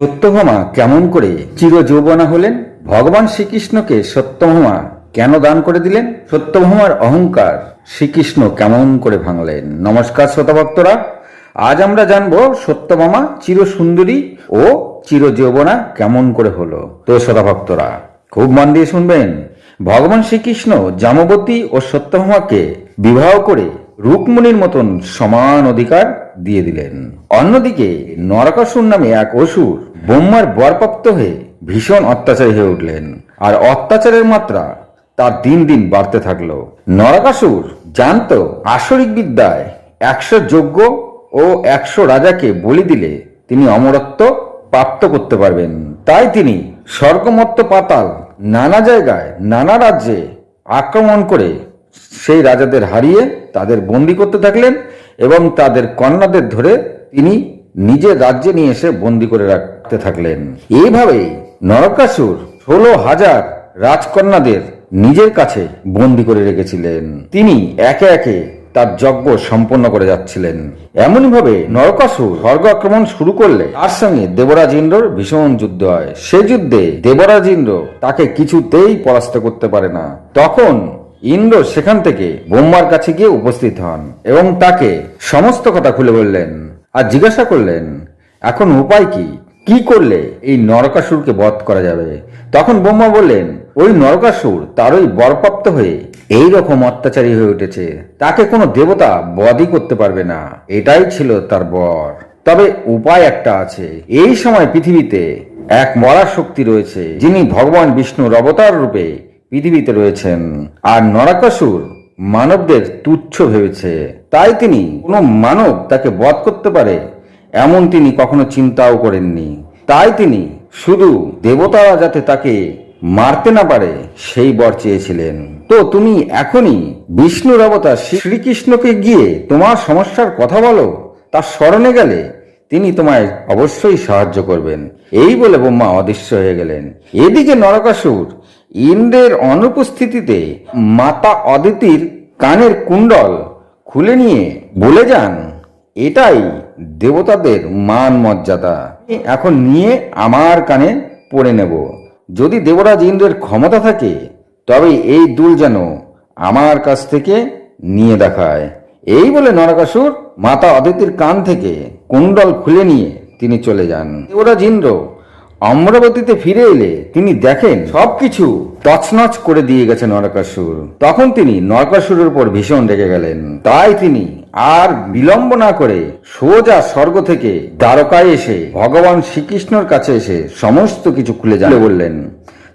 সত্যভামা কেমন করে চির যৌবনা হলেন? ভগবান শ্রীকৃষ্ণকে সত্যভামা কেন দান করে দিলেন? সত্যভামার অহংকার শ্রীকৃষ্ণ কেমন করে ভাঙলেন? নমস্কার শ্রোতা ভক্তরা আজ আমরা জানব সত্যভামা চির সুন্দরী ও চির যৌবনা কেমন করে হলো। তো শ্রোতা ভক্তরা খুব মন দিয়ে শুনবেন। ভগবান শ্রীকৃষ্ণ জামবতী ও সত্যভামাকে বিবাহ করে রুকমণির মতন সমান অধিকার দিয়ে দিলেন। অন্যদিকে নরকাসুর নামে এক অসুর ব্রহ্মার বরপ্রাপ্ত হয়ে ভীষণ অত্যাচারী হয়ে উঠলেন আর অত্যাচারের মাত্রা তার দিন দিন বাড়তে থাকল। নরকাসুর জানত আসরিক বিদ্যায় একশো যজ্ঞ ও একশো রাজাকে বলি দিলে তিনি অমরত্ব প্রাপ্ত করতে পারবেন। তাই তিনি স্বর্গমত্ত পাতাল নানা জায়গায়, নানা রাজ্যে আক্রমণ করে সেই রাজাদের হারিয়ে তাদের বন্দি করতে থাকলেন এবং তাদের কন্যাদের ধরে তিনি নিজের রাজ্যে নিয়ে এসে বন্দি করে রাখতে থাকলেন। এইভাবে নরকাসুর ষোলো হাজার রাজকন্যাদের নিজের কাছে বন্দি করে রেখেছিলেন। তিনি একে একে তার যজ্ঞ সম্পন্ন করে যাচ্ছিলেন। এমনইভাবে নরকাসুর স্বর্গ আক্রমণ শুরু করলে তার সঙ্গে দেবরাজ ইন্দ্রর ভীষণ যুদ্ধ হয়। সে যুদ্ধে দেবরাজ ইন্দ্র তাকে কিছুতেই পরাস্ত করতে পারে না। তখন ইন্দ্র সেখান থেকে ব্রহ্মার কাছে গিয়ে উপস্থিত হন এবং তাকে সমস্ত কথা খুলে বললেন আর জিজ্ঞাসা করলেন, এখন উপায় কি? কি করলে এই নরকাসুরকে বধ করা যাবে? তখন ব্রহ্মা বললেন, ওই নরকাসুর তারই বরপ্রাপ্ত হয়ে এই রকম অত্যাচারী হয়ে উঠেছে। তাকে কোনো দেবতা বধই করতে পারবে না। এটাই ছিল তার বর। তবে উপায় একটা আছে। এই সময় পৃথিবীতে এক মরা শক্তি রয়েছে, যিনি ভগবান বিষ্ণুর অবতার রূপে পৃথিবীতে রয়েছেন। আর নরাকাসুর মানবদের তুচ্ছ ভেবেছে। তাই তিনি কোনো মানব তাকে বধ করতে পারে, এমন তিনি কখনো চিন্তাও করেননি। তাই তিনি শুধু দেবতারা যাতে তাকে মারতে না পারে, সেই বর চেয়েছিলেন। তো তুমি এখনই বিষ্ণুর অবতার শ্রীকৃষ্ণকে গিয়ে তোমার সমস্যার কথা বলো তার স্মরণে গেলে তিনি তোমায় অবশ্যই সাহায্য করবেন। এই বলে ব্রহ্মা অদৃশ্য হয়ে গেলেন। এদিকে নরকাসুর ইন্দ্রের অনুপস্থিতিতে মাতা অদিতির কানের কুণ্ডল খুলে নিয়ে বলে যান, এটাই দেবতাদের মান মর্যাদা। এখন নিয়ে আমার কানে পড়ে নেব। যদি দেবরাজ ইন্দ্রের ক্ষমতা থাকে, তবে এই দুল যেন আমার কাছ থেকে নিয়ে দেখায়। এই বলে নরকাসুর মাতা অদিতির কান থেকে কুণ্ডল খুলে নিয়ে তিনি চলে যান। দেবরাজ ইন্দ্র অমরাবতীতে ফিরে এলে তিনি দেখেন সবকিছু তছনছ করে দিয়ে গেছে নরকাসুর। তখন তিনি নরকাসুরের উপর ভীষণ রেগে গেলেন। তাই তিনি আর বিলম্ব না করে সোজা স্বর্গ থেকে দ্বারকায় এসে ভগবান শ্রীকৃষ্ণর কাছে এসে সমস্ত কিছু খুলে জানতে বললেন।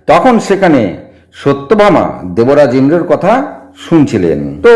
তখন সেখানে সত্যভামা দেবরাজ ইন্দ্রের কথা শুনছিলেন। তো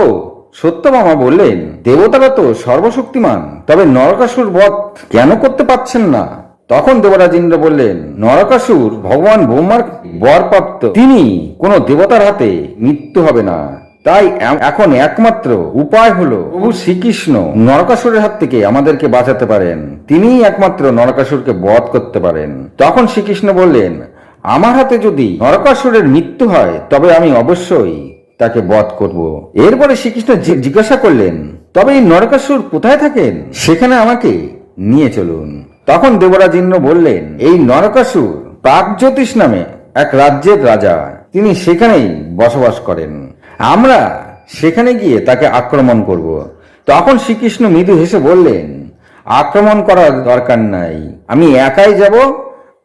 সত্যভামা বললেন দেবতারা তো সর্বশক্তিমান তবে নরকাসুর বধ কেন করতে পারছেন না? তখন দেবরাজ ইন্দ্র বললেন, নরকাসুর, ভগবান ব্রহ্মার বরপ্রাপ্ত। তিনি কোনো দেবতার হাতে মৃত্যু হবে না। তাই এখন একমাত্র উপায় হলো, প্রভু শ্রীকৃষ্ণ নরকাসুরের হাত থেকে আমাদেরকে বাঁচাতে পারেন। তিনিই একমাত্র নরকাসুরকে বধ করতে পারেন। তখন শ্রীকৃষ্ণ বললেন, আমার হাতে যদি নরকাসুরের মৃত্যু হয়, তবে আমি অবশ্যই তাকে বধ করব। এরপরে শ্রীকৃষ্ণ জিজ্ঞাসা করলেন, তবে এই নরকাসুর কোথায় থাকেন? সেখানে আমাকে নিয়ে চলুন। তখন দেবরাজ ইন্দ্র বললেন, এই নরকাসুর প্রাগজ্যোতিষ নামে এক রাজ্যের রাজা। তিনি সেখানেই বসবাস করেন। আমরা সেখানে গিয়ে তাকে আক্রমণ করব। তখন শ্রীকৃষ্ণ মৃদু হেসে বললেন, আক্রমণ করার দরকার নাই। আমি একাই যাব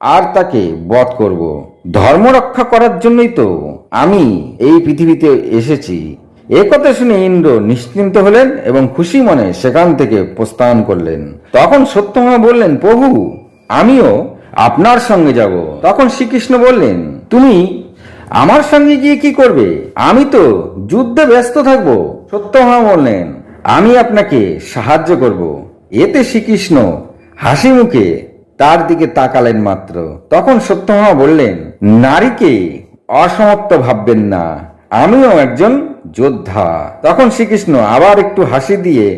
আর তাকে বধ করব। ধর্ম রক্ষা করার জন্যই তো আমি এই পৃথিবীতে এসেছি। এ কথা শুনে ইন্দ্র নিশ্চিন্ত হলেন এবং খুশি মনে সেখান থেকে প্রস্থান করলেন। তখন সত্যমা বললেন, প্রভু, আমিও আপনার সঙ্গে যাব। তখন শ্রীকৃষ্ণ বললেন, তুমি আমার সঙ্গে গিয়ে কি করবে? আমি তো যুদ্ধে ব্যস্ত থাকব। সত্যমা বললেন, আমি আপনাকে সাহায্য করব। এতে শ্রীকৃষ্ণ হাসি মুখে তার দিকে তাকালেন মাত্র। তখন সত্যমা বললেন, নারীকে অসমাপ্ত ভাববেন না। আমিও একজন যোদ্ধা। তখন শ্রীকৃষ্ণ আবার একটু হাসি দিয়ে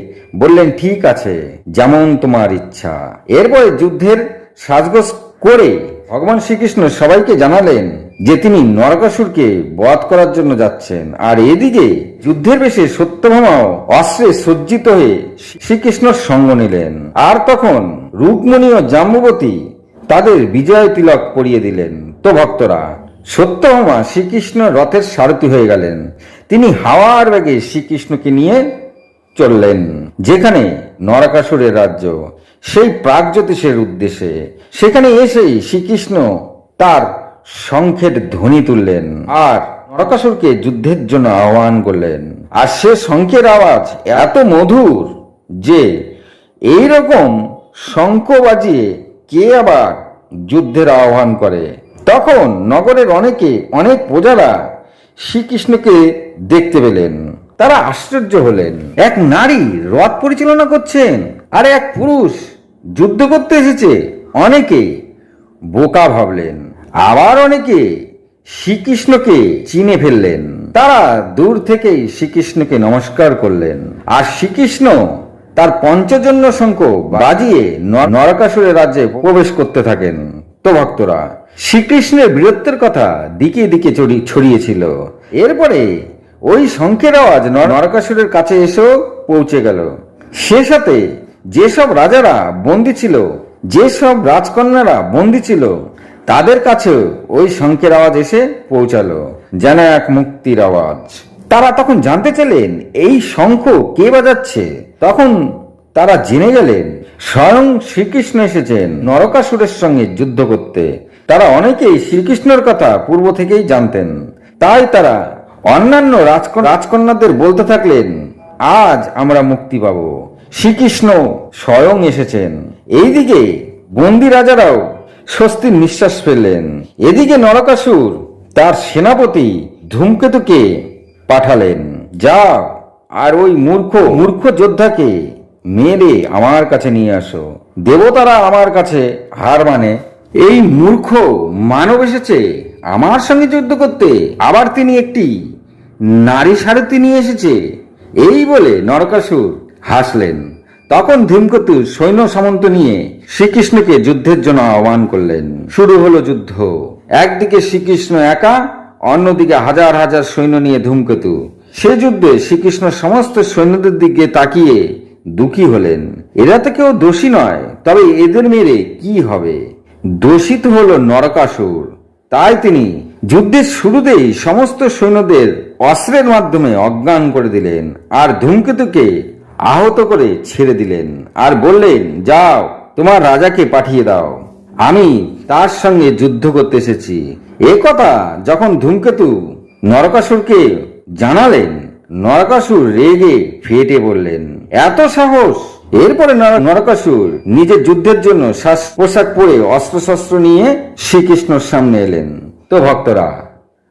বললেন, ঠিক আছে, যেমন তোমার ইচ্ছা। এরপরে যুদ্ধের সাজগোজ করে ভগবান শ্রীকৃষ্ণ সবাইকে জানালেন যে তিনি নরকাসুরকে বধ করার জন্য যাচ্ছেন। আর এদিকে যুদ্ধের বেশে সত্যভামাও অস্ত্রে সজ্জিত হয়ে শ্রীকৃষ্ণর সঙ্গ নিলেন। আর তখন রুকমণি ও জাম্বুবতী তাদের বিজয় তিলক পরিয়ে দিলেন। তো ভক্তরা, সত্যভামা শ্রীকৃষ্ণ রথের সারথি হয়ে গেলেন। তিনি হাওয়ার বেগে শ্রীকৃষ্ণকে নিয়ে চললেন, যেখানে নরাকাসুরের রাজ্য, সেই প্রাগজ্যোতিষের উদ্দেশ্যে। সেখানে এসেই শ্রীকৃষ্ণ তার শঙ্খের ধ্বনি তুললেন আর নরকাসুরকে যুদ্ধের জন্য আহ্বান করলেন। আর সে শঙ্খের আওয়াজ এত মধুর যে এই রকম শঙ্খ বাজিয়ে কে আবার যুদ্ধের আহ্বান করে? তখন নগরের অনেকে, অনেক প্রজারা শ্রীকৃষ্ণকে দেখতে পেলেন। তারা আশ্চর্য হলেন। এক নারী রথ পরিচালনা করছেন আর এক পুরুষ যুদ্ধ করতে এসেছে। অনেকে বোকা ভাবলেন, আবার অনেকে শ্রীকৃষ্ণকে চিনে ফেললেন। তারা দূর থেকেই শ্রীকৃষ্ণকে নমস্কার করলেন। আর শ্রীকৃষ্ণ তার পঞ্চজন্য শঙ্খ বাজিয়ে নরকাসুরের রাজ্যে প্রবেশ করতে থাকেন। তো ভক্তরা শ্রীকৃষ্ণের বীরত্বের কথা দিকে দিকে ছড়িয়েছিল। এরপরে ওই শঙ্খের আওয়াজ নরকাসুরের কাছে এসেও পৌঁছে গেল। সে সাথে যেসব রাজারা বন্দী ছিল, যেসব রাজকন্যারা বন্দী ছিল, তাদের কাছে ওই শঙ্খের আওয়াজ এসে পৌঁছালো। যেন এক মুক্তির আওয়াজ। তারা তখন জানতে চাইলেন, এই শঙ্খ কে বাজাচ্ছে? তখন তারা জেনে গেলেন, স্বয়ং শ্রীকৃষ্ণ এসেছেন নরকাসুরের সঙ্গে যুদ্ধ করতে। তারা অনেকেই শ্রীকৃষ্ণের কথা পূর্ব থেকেই জানতেন। তাই তারা অন্যান্য রাজকন- রাজকন্যাদের বলতে থাকলেন, আজ আমরা মুক্তি পাব। শ্রীকৃষ্ণ স্বয়ং এসেছেন। এইদিকে বন্দি রাজারাও স্বস্তির নিঃশ্বাস ফেললেন। এদিকে নরকাসুর তার সেনাপতি ধূমকেতুকে পাঠালেন, যা আর ওই মূর্খ মূর্খ যোদ্ধাকে মেরে আমার কাছে নিয়ে আসো। দেবতারা আমার কাছে হার মানে এই মূর্খ মানব এসেছে আমার সঙ্গে যুদ্ধ করতে। আবার তিনি একটি নারী সারথি নিয়ে এসেছে। এই বলে নরকাসুর হাসলেন। তখন ধূমকেতু সৈন্য সামন্ত নিয়ে শ্রীকৃষ্ণকে যুদ্ধের জন্য আহ্বান করলেন। শুরু হলো যুদ্ধ। একদিকে শ্রীকৃষ্ণ একা, অন্যদিকে হাজার হাজার সৈন্য নিয়ে ধূমকেতু। সে যুদ্ধে শ্রীকৃষ্ণ সমস্ত সৈন্যদের দিকে তাকিয়ে দুঃখী হলেন। এরা তো কেউ দোষী নয়, তবে এদের মেরে কি হবে? দোষিত হল নরকাসুর। তাই তিনি যুদ্ধের শুরুতেই সমস্ত সৈন্যদের অস্ত্রের মাধ্যমে অজ্ঞান করে দিলেন আর ধূমকেতুকে আহত করে ছেড়ে দিলেন আর বললেন, যাও, তোমার রাজাকে পাঠিয়ে দাও। আমি তার সঙ্গে যুদ্ধ করতে এসেছি। এ কথা যখন ধূমকেতু নরকাসুরকে জানালেন, নরকাসুর রেগে ফেটে বললেন এত সাহস এরপরে নর- নরকাসুর নিজের যুদ্ধের জন্য শ্বাস পোশাক পরে অস্ত্রশস্ত্র নিয়ে শ্রীকৃষ্ণর সামনে এলেন। তো ভক্তরা,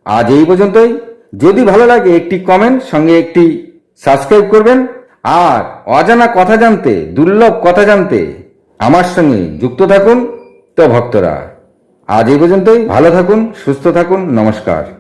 আজ এই পর্যন্তই। যদি ভালো লাগে একটি কমেন্ট সঙ্গে একটি সাবস্ক্রাইব করবেন। আর অজানা কথা জানতে, দুর্লভ কথা জানতে আমার সঙ্গে যুক্ত থাকুন। তো ভক্তরা, আজ এই পর্যন্তই। ভালো থাকুন, সুস্থ থাকুন। নমস্কার।